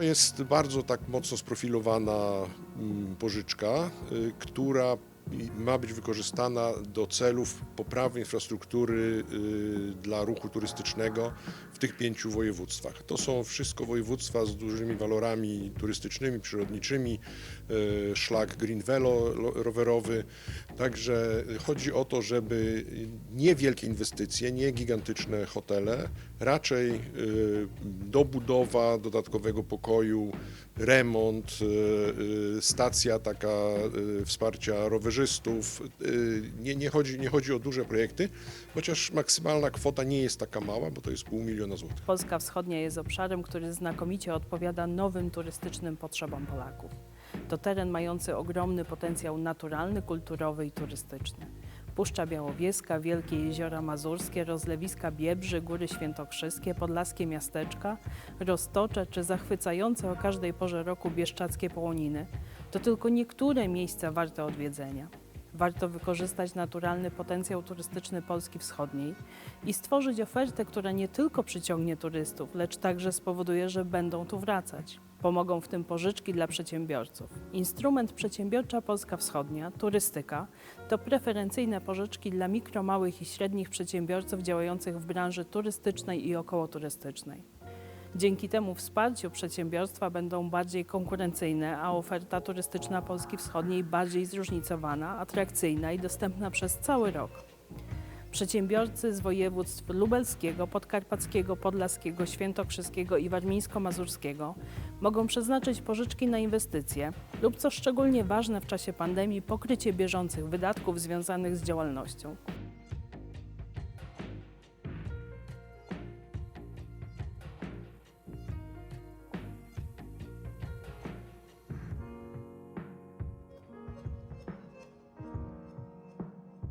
Jest bardzo tak mocno sprofilowana mm, pożyczka, y, która ma być wykorzystana do celów poprawy infrastruktury y, dla ruchu turystycznego w tych pięciu województwach. To są wszystko województwa z dużymi walorami turystycznymi, przyrodniczymi, y, szlak Green Velo lo- rowerowy. Także chodzi o to, żeby niewielkie inwestycje, nie gigantyczne hotele, raczej y, dobudowa dodatkowego pokoju, remont, stacja taka wsparcia rowerzystów. Y, Nie, nie, chodzi, nie chodzi o duże projekty, chociaż maksymalna kwota nie jest taka mała, bo to jest pół miliona złotych. Polska Wschodnia jest obszarem, który znakomicie odpowiada nowym turystycznym potrzebom Polaków. To teren mający ogromny potencjał naturalny, kulturowy i turystyczny. Puszcza Białowieska, Wielkie Jeziora Mazurskie, rozlewiska Biebrzy, Góry Świętokrzyskie, podlaskie miasteczka, Roztocze czy zachwycające o każdej porze roku bieszczackie połoniny to tylko niektóre miejsca warte odwiedzenia. Warto wykorzystać naturalny potencjał turystyczny Polski Wschodniej i stworzyć ofertę, która nie tylko przyciągnie turystów, lecz także spowoduje, że będą tu wracać. Pomogą w tym pożyczki dla przedsiębiorców. Instrument Przedsiębiorcza Polska Wschodnia, turystyka, to preferencyjne pożyczki dla mikro, małych i średnich przedsiębiorców działających w branży turystycznej i okołoturystycznej. Dzięki temu wsparciu przedsiębiorstwa będą bardziej konkurencyjne, a oferta turystyczna Polski Wschodniej bardziej zróżnicowana, atrakcyjna i dostępna przez cały rok. Przedsiębiorcy z województw lubelskiego, podkarpackiego, podlaskiego, świętokrzyskiego i warmińsko-mazurskiego mogą przeznaczyć pożyczki na inwestycje lub, co szczególnie ważne w czasie pandemii, pokrycie bieżących wydatków związanych z działalnością.